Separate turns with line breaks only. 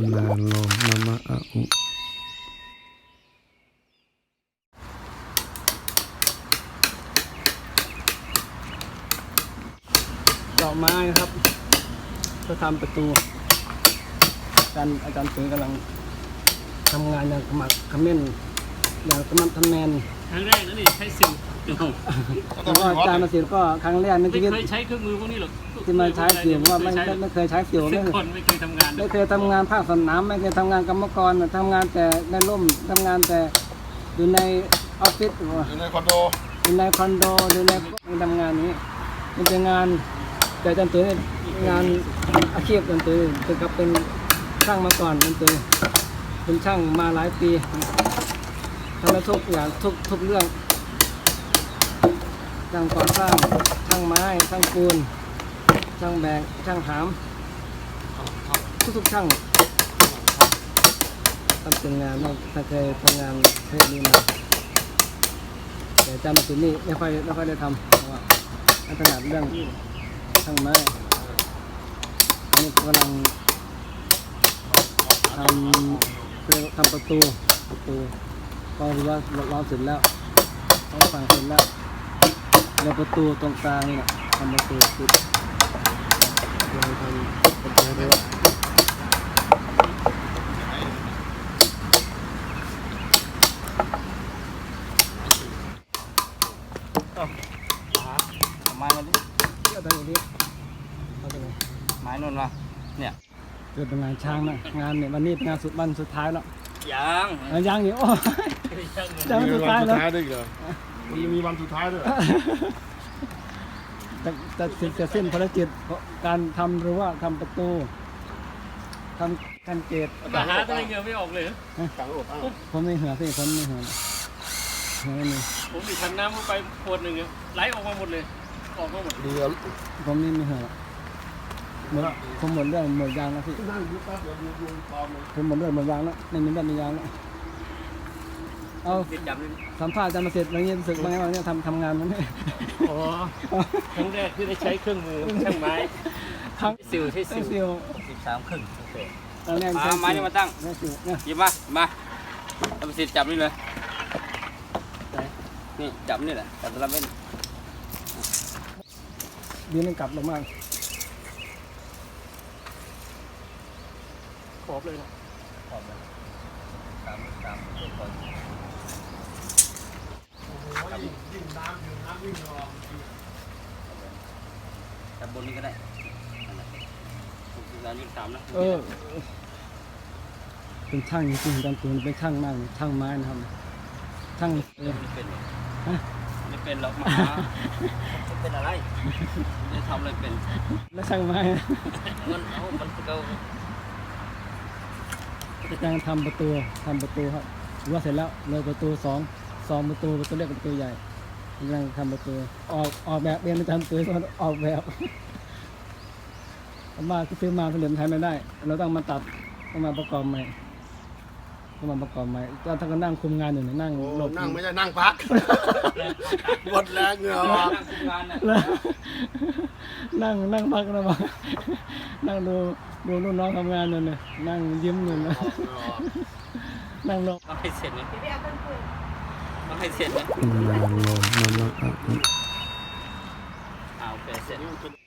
นาโลมมะอะอุ
ดอกไม้นะครับเพื่อทำประตูอาจารย์อาจารย์ตุ๋ยกำลังทำงานอย่างขมักเขม้นอย่างขมักทำแมน
ครั้งแรกนะนี่ใช้ซิล
แล้วก็อาจารย์มาสิก็ครั้งแรกใน
ไม่
ชีวิต
เคยใช้เครื่องมือพวกนี้หรอก
ที่มาใช้สิวว่าไม่ไม่ไม่เคยใช้สิว
ทุ
ไม่
กคนไม่เคยทำงาน
ไม่เคยทำงานภาคสนามไม่เคยทำงานกรรมกรทำงานแต่ในร่มทำงานแต่อยู่ในออฟฟิศ
อยู่ในคอนโด
อยู่ในคอนโดอยู่ในไม่ทำงานนี้ มันเป็นงานแต่อาจารย์ตุ๋ยเนี่ยงานอาชีพอาจารย์ตุ๋ยถึงกับเป็นช่างมาก่อนอาจารย์ตุ๋ยเป็นช่างมาหลายปี ทำมาทุกอย่างทุกทุกเรื่องช่างก่อสร้างช่างไม้ช่างปูนช่างแบกช่างหาม ทุกๆช่างทำเป็นงานไม่ถ้าเคยทำงานเทศนี้มาแต่อาจารย์มาถึงนี่ไม่ค่อยไม่ค่อยได้ทำเพราะว่าถนัดเรื่องช่างไม้อันนี้กำลังทำทำประตูประตู ก็รู้ว่าเราเสร็จแล้วเราฝั่งเสร็จแล้วแล้วประตูตรงกลางเนี่ยทำประตูปิดเราทำประตูรั้ว
ไม้มัน
แล้วตอนนี้เอาตรงไหน
ไม้นนวะเนี่ย
เกิดเป็นงานช้างนะงานเนี่ยวันนี้เป็นงานสุดวันสุดท้ายแล้ว
ยัง
อะยังอยู่โอ้ยจะ
มี
สุด
วั
ท้าย
สุด
แล้ว
ท้ายด้วยอีกเหรอมีมีวันสุดท้ายด้วยเหรอ
จะจะจะจะสิ้นภารกิจการทำหรือว่าทำประตูทำกันเกต
มาหาตัวเงือไม่ออกเลย
ต่างระบบอ้าว
ผมไม่เหือพี่ผมไม่เหือเหือไม่มี
ผมดิทันน้ำเข้าไปขวดหนึ่งไหลออกมาหมดเลย ออกมาหมด
เรือ
ผมนี่ไม่เหือ หมดผมหมดเรื่องหมดยางแล้วพี่
นั่งอยู่แป๊บเดียวดูดูตอมเลย
ผมหมดเรื่องหมดยางแล้วไม่มีเรื่องมียางแล้วเอา
ติดจับเลย
สัมภาษณ์อาจารย์มาเสร็จอะไรเงี้ยรู้สึกบ้างไหมว่าเนี่ยทำทำงานมันเนี่ย
อ๋อครั้งแรกที่ได้ใช้เครื่องมือช่างไม้
ครั้ง
ซิลใช้ซิล
ซิล
สิบสามครึ่งโอเค
ตอนแรก
อ่าไม้นี่มาตั้ง
แม่ซิลเนี่ย
หยิบมามาเอาไปสิจับนี่เลยนี่จับนี่แหละจับตะลับเว้น
ยืนกลับลงมา
ข อบเลยนะขอบเลยตามตามก่อน
ยิ่งน้ำยิ่งน้ำวิ่งรอ
จับบนนี้ก็ได้นั่นแหละหกสิบสามยี่สิบสามนะ
เออเป็นช่างจริงๆอาจารตูนเป็นช่างมากช่างไม้นะครับช่างเออ
ไม่เป็น
ฮะ
ไม่เป็นหรอกมาจะเป็นอะไรจะทำอะไรเป็น
แล้วช่างไม้
มันเอามันก็
กำลังทำประตูทำประตูครับรั้วเสร็จแล้วเลยประตูสองสองประตูประตูเล็กกับประตูใหญ่กำลังทำประตูออกออกแบบเรียนอาจารย์ตูนออกแบบเอามาซื้อมาผลิตไทยไม่ได้ เราต้องมาตัดต้องมาประกอบใหม่ต้องมาประกอบใหม่ตอนท่านก็นั่งคุมงานอยู่เนี่ยนั่ง
โอ้
หลบ
นั่งไม่ใช่นั่งพัก หมดแรงเหงื่อออก
นั่งทำงานน่ะ
แล้วนั่ง นั่งพักนะมานั่งดูดูลูกน้องทำงานอยู่เนี่ยนั่งยิ้มอยู่นะนั่งลง
ต้องให้เสร็จนะต้องให้เสร็จนะ
นาโลมมะอะอุ
อ่าโอเคเสร็จ
นี่มันเป็น